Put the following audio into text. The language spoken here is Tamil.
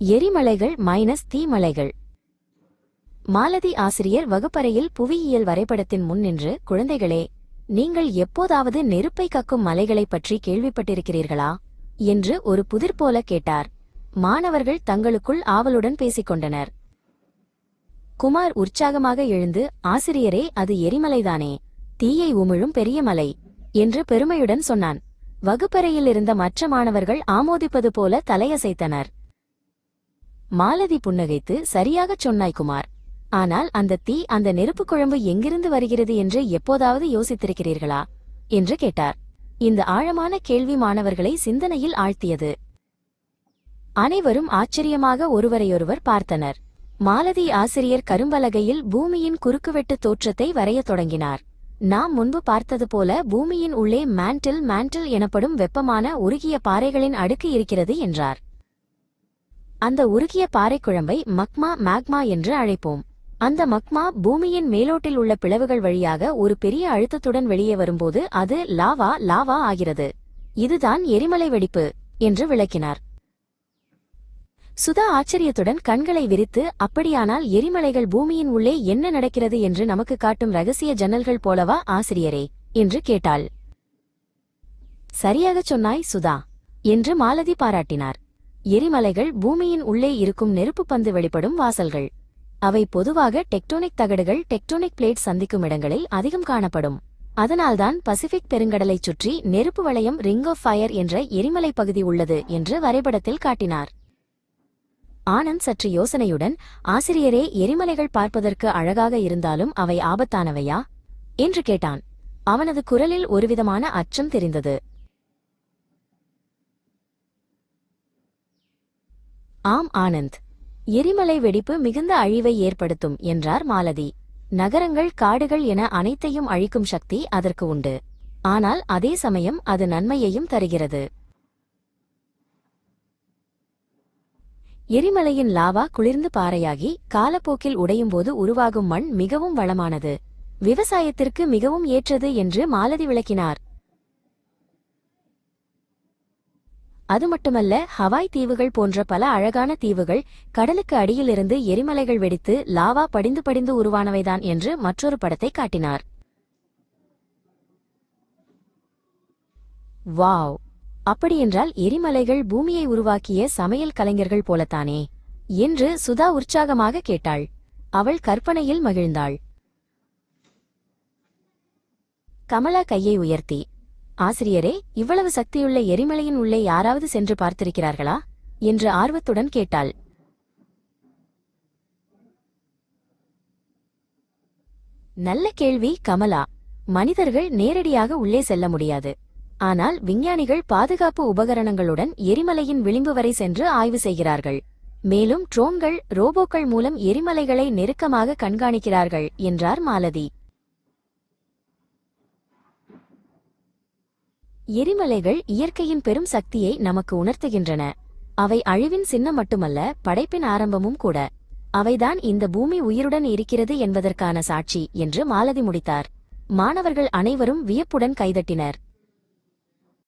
எரிமலைகள் மைனஸ் தீமலைகள். மாலதி ஆசிரியர் வகுப்பறையில் புவியியல் வரைபடத்தின் முன் நின்று குழந்தைகளே நீங்கள் எப்போதாவது நெருப்பை கக்கும் மலைகளைப் பற்றி கேள்விப்பட்டிருக்கிறீர்களா? என்று ஒரு புதிர் போல கேட்டார். மாணவர்கள் தங்களுக்குள் ஆவலுடன் பேசிக் கொண்டனர் குமார் உற்சாகமாக எழுந்து ஆசிரியரே அது எரிமலைதானே? தீயை உமிழும் பெரிய மலை என்று பெருமையுடன் சொன்னான். வகுப்பறையில் இருந்த மற்ற மாணவர்கள் ஆமோதிப்பது போல தலையசைத்தனர். மாலதி புன்னகைத்து சரியாகச் சொன்னாய் குமார். ஆனால் அந்த தீ அந்த நெருப்புக் குழம்பு எங்கிருந்து வருகிறது என்று எப்போதாவது யோசித்திருக்கிறீர்களா? என்று கேட்டார். இந்த ஆழமான கேள்வி மாணவர்களை சிந்தனையில் ஆழ்த்தியது. அனைவரும் ஆச்சரியமாக ஒருவரையொருவர் பார்த்தனர். மாலதி ஆசிரியர் கரும்பலகையில் பூமியின் குறுக்குவெட்டு தோற்றத்தை வரையத் தொடங்கினார். நாம் முன்பு பார்த்தது போல பூமியின் உள்ளே மேண்டில் மேண்டில் எனப்படும் வெப்பமான உருகிய பாறைகளின் அடுக்கு இருக்கிறது என்றார். அந்த உருகிய பாறைக்குழம்பை மக்மா மேக்மா என்று அழைப்போம். அந்த மக்மா பூமியின் மேலோட்டில் உள்ள பிளவுகள் வழியாக ஒரு பெரிய அழுத்தத்துடன் வெளியே வரும்போது அது லாவா லாவா ஆகிறது. இதுதான் எரிமலை வெடிப்பு என்று விளக்கினார். சுதா ஆச்சரியத்துடன் கண்களை விரித்து அப்படியானால் எரிமலைகள் பூமியின் உள்ளே என்ன நடக்கிறது என்று நமக்கு காட்டும் ரகசிய ஜன்னல்கள் போலவா ஆசிரியரே? என்று கேட்டாள். சரியாகச் சொன்னாய் சுதா என்று மாலதி பாராட்டினார். எரிமலைகள் பூமியின் உள்ளே இருக்கும் நெருப்புப் பந்து வெளிப்படும் வாசல்கள். அவை பொதுவாக டெக்டோனிக் தகடுகள் டெக்டோனிக் பிளேட் சந்திக்கும் இடங்களில் அதிகம் காணப்படும். அதனால்தான் பசிபிக் பெருங்கடலைச் சுற்றி நெருப்பு வளையம் ரிங் ஆஃப் ஃபயர் என்ற எரிமலை பகுதி உள்ளது என்று வரைபடத்தில் காட்டினார். ஆனந்த் சற்று யோசனையுடன் ஆசிரியரே எரிமலைகள் பார்ப்பதற்கு அழகாக இருந்தாலும் அவை ஆபத்தானவையா? என்று கேட்டான். அவனது குரலில் ஒருவிதமான அச்சம் தெரிந்தது. ஆம் ஆனந்த். எரிமலை வெடிப்பு மிகுந்த அழிவை ஏற்படுத்தும் என்றார் மாலதி. நகரங்கள் காடுகள் என அனைத்தையும் அழிக்கும் சக்தி அதற்கு உண்டு. ஆனால் அதே சமயம் அது நன்மையையும் தருகிறது. எரிமலையின் லாவா குளிர்ந்து பாறையாகி காலப்போக்கில் உடையும் போது உருவாகும் மண் மிகவும் வளமானது. விவசாயத்திற்கு மிகவும் ஏற்றது என்று மாலதி விளக்கினார். அது மட்டுமல்ல ஹவாய் தீவுகள் போன்ற பல அழகான தீவுகள் கடலுக்கு அடியிலிருந்து எரிமலைகள் வெடித்து லாவா படிந்து படிந்து உருவானவைதான் என்று மற்றொரு படத்தை காட்டினார். வாவ்! அப்படியென்றால் எரிமலைகள் பூமியை உருவாக்கிய சமையல் கலைஞர்கள் போலத்தானே? என்று சுதா உற்சாகமாக கேட்டாள். அவள் கற்பனையில் மகிழ்ந்தாள். கமலா கையை உயர்த்தி ஆசிரியரே இவ்வளவு சக்தியுள்ள எரிமலையின் உள்ளே யாராவது சென்று பார்த்திருக்கிறார்களா? என்று ஆர்வத்துடன் கேட்டாள். நல்ல கேள்வி கமலா. மனிதர்கள் நேரடியாக உள்ளே செல்ல முடியாது. ஆனால் விஞ்ஞானிகள் பாதுகாப்பு உபகரணங்களுடன் எரிமலையின் விளிம்பு வரை சென்று ஆய்வு செய்கிறார்கள். மேலும் ட்ரோன்கள் ரோபோக்கள் மூலம் எரிமலைகளை நெருக்கமாக கண்காணிக்கிறார்கள் என்றார் மாலதி. எரிமலைகள் இயற்கையின் பெரும் சக்தியை நமக்கு உணர்த்துகின்றன. அவை அழிவின் சின்னம் மட்டுமல்ல படைப்பின் ஆரம்பமும் கூட. அவைதான் இந்த பூமி உயிருடன் இருக்கிறது என்பதற்கான சாட்சி என்று மாலதி முடித்தார். மாணவர்கள் அனைவரும் வியப்புடன் கைதட்டினர்.